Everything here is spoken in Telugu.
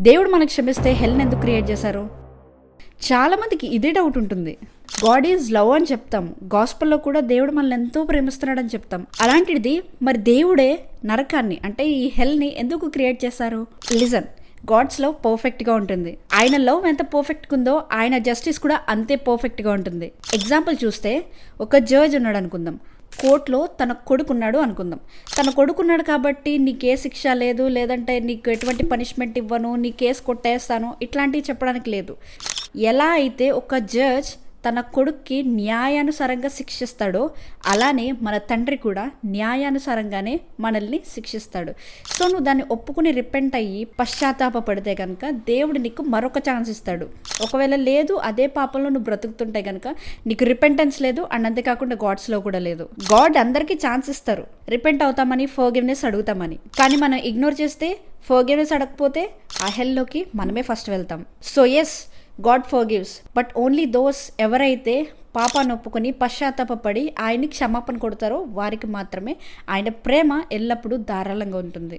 దేవుడు మనకు క్షమిస్తే హెల్ని ఎందుకు క్రియేట్ చేశారు? చాలామందికి ఇదే డౌట్ ఉంటుంది. గాడ్ ఈజ్ లవ్ అని చెప్తాం. గాస్పల్లో కూడా దేవుడు మనల్ని ఎంతో ప్రేమిస్తున్నాడని చెప్తాం. అలాంటిది మరి దేవుడే నరకాన్ని అంటే ఈ హెల్ని ఎందుకు క్రియేట్ చేశారు? లిజన్. గాడ్స్ లవ్ పర్ఫెక్ట్గా ఉంటుంది. ఆయన లవ్ ఎంత పర్ఫెక్ట్గా ఉందో ఆయన జస్టిస్ కూడా అంతే పర్ఫెక్ట్గా ఉంటుంది. ఎగ్జాంపుల్ చూస్తే ఒక జడ్జ్ ఉన్నాడు అనుకుందాం కోర్టులో తన కొడుకున్నాడు అనుకుందాం. తన కొడుకున్నాడు కాబట్టి నీకు ఏ శిక్ష లేదు లేదంటే నీకు ఎటువంటి పనిష్మెంట్ ఇవ్వను నీ కేసు కొట్టేస్తాను ఇట్లాంటివి చెప్పడానికి లేదు. ఎలా అయితే ఒక జడ్జ్ తన కొడుక్కి న్యాయానుసారంగా శిక్షిస్తాడో అలానే మన తండ్రి కూడా న్యాయానుసారంగానే మనల్ని శిక్షిస్తాడు. సో నువ్వు దాన్ని ఒప్పుకుని రిపెంట్ అయ్యి పశ్చాత్తాపడితే కనుక దేవుడు నీకు మరొక ఛాన్స్ ఇస్తాడు. ఒకవేళ లేదు అదే పాపంలో నువ్వు బ్రతుకుతుంటే కనుక నీకు రిపెంటెన్స్ లేదు అండ్ అంతేకాకుండా గాడ్స్లో కూడా లేదు. గాడ్ అందరికీ ఛాన్స్ ఇస్తారు. రిపెంట్ అవుతామని ఫోగివ్నెస్ అడుగుతామని. కానీ మనం ఇగ్నోర్ చేస్తే ఫోగివ్నెస్ అడగకపోతే ఆ హెల్లోకి మనమే ఫస్ట్ వెళ్తాం. So yes God forgives but only those ఎవరైతే పాపాన్ని ఒప్పుకొని పశ్చాత్తాపడి ఆయన్ని క్షమాపణ కొడతారో వారికి మాత్రమే ఆయన ప్రేమ ఎల్లప్పుడూ ధారాళంగా ఉంటుంది.